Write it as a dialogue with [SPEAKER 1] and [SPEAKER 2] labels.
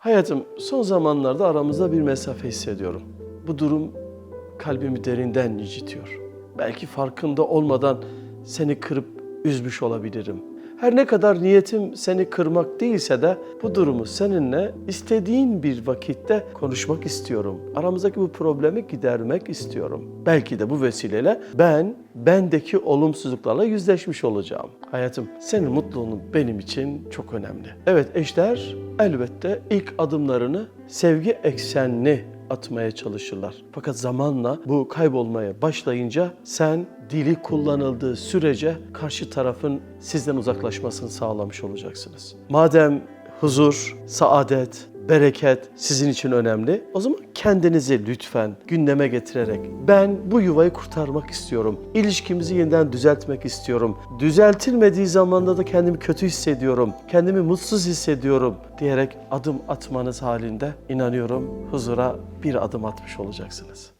[SPEAKER 1] Hayatım, son zamanlarda aramızda bir mesafe hissediyorum. Bu durum kalbimi derinden incitiyor. Belki farkında olmadan seni kırıp üzmüş olabilirim. Her ne kadar niyetim seni kırmak değilse de bu durumu seninle istediğin bir vakitte konuşmak istiyorum. Aramızdaki bu problemi gidermek istiyorum. Belki de bu vesileyle ben bendeki olumsuzluklarla yüzleşmiş olacağım. Hayatım, senin mutluluğun benim için çok önemli. Evet eşler elbette ilk adımlarını sevgi eksenli atmaya çalışırlar. Fakat zamanla bu kaybolmaya başlayınca sen dili kullanıldığı sürece karşı tarafın sizden uzaklaşmasını sağlamış olacaksınız. Madem huzur, saadet, bereket sizin için önemli. O zaman kendinizi lütfen gündeme getirerek ben bu yuvayı kurtarmak istiyorum. İlişkimizi yeniden düzeltmek istiyorum. Düzeltilmediği zamanda da kendimi kötü hissediyorum. Kendimi mutsuz hissediyorum diyerek adım atmanız halinde inanıyorum huzura bir adım atmış olacaksınız.